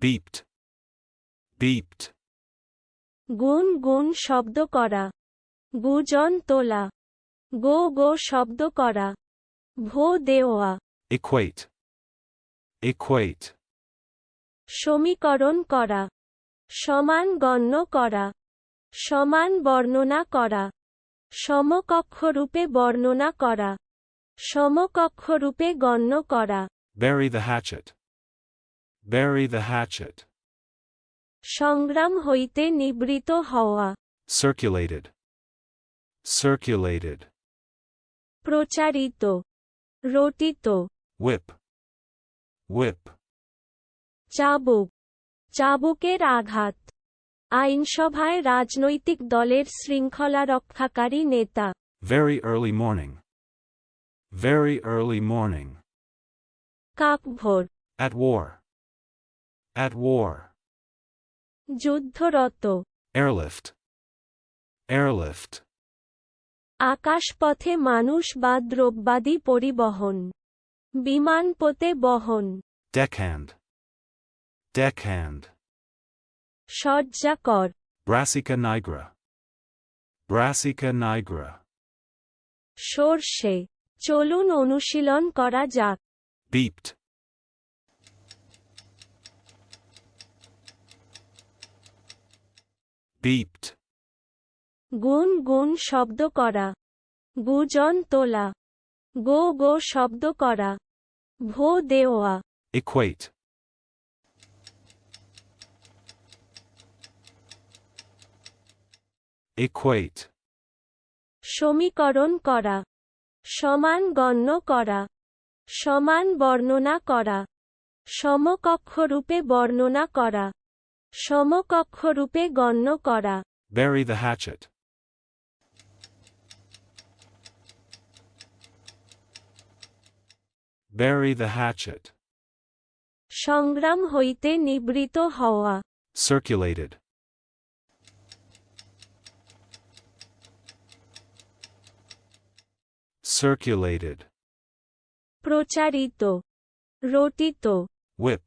beeped, beeped, গুন গুন শব্দ করা। গুজন তোলা। গো গো শব্দ করা। ভো দেওয়া। Equate, equate, সমীকরণ করা। সমান গণ্য করা। সমান বর্ণনা করা। সমকক্ষরূপে বর্ণনা করা। সমকক্ষরূপে গণ্য করা। Bury the hatchet, bury the hatchet, সংগ্রাম হইতে নিবৃত হওয়া circulated, circulated, প্রচারিত রটিত whip, whip, চাবুক চাবুকের আঘাত আইনসভায় রাজনৈতিক দলের শৃঙ্খলা রক্ষাকারী নেতা very early morning, very early morning, কাকভোর at war, At war, যুদ্ধরত airlift, airlift, আকাশপথে মানুষ বা দ্রব্যাদি পরিবহন বিমানপথে বহন deckhand, deckhand, শয্যাকর brassica nigra, brassica nigra, সর্ষে চলুন অনুশীলন করা যাক beeped, beeped, গুন গুন শব্দ করা। গুজন তোলা। গো গো শব্দ করা। ভো দেওয়া। Equate, equate, সমীকরণ করা। সমান গণ্য করা। সমান বর্ণনা করা। সমকক্ষরূপে বর্ণনা করা। সমকক্ষরূপে গণ্য করা bury the hatchet, bury the hatchet, সংগ্রাম হইতে নিবৃত হওয়া circulated, circulated, প্রচারিত রটিত whip,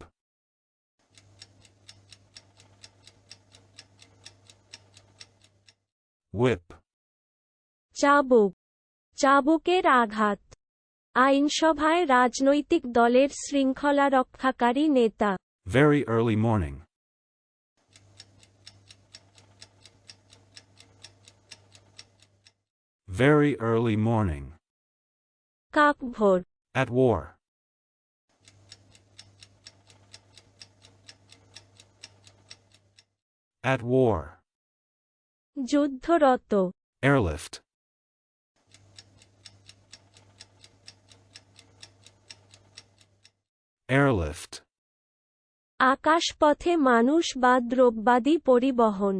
whip, চাবুক চাবুকের আঘাত আইনসভায় রাজনৈতিক দলের শৃঙ্খলা রক্ষাকারী নেতা very early morning, very early morning, কাকভোর at war, at war, যুদ্ধরত airlift, airlift, আকাশপথে মানুষ বা দ্রব্যাদি পরিবহন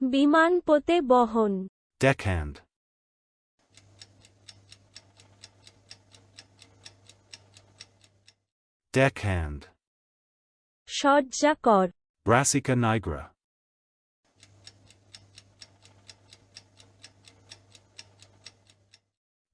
বিমানপথে বহন deckhand, deckhand, শয্যাকর brassica nigra,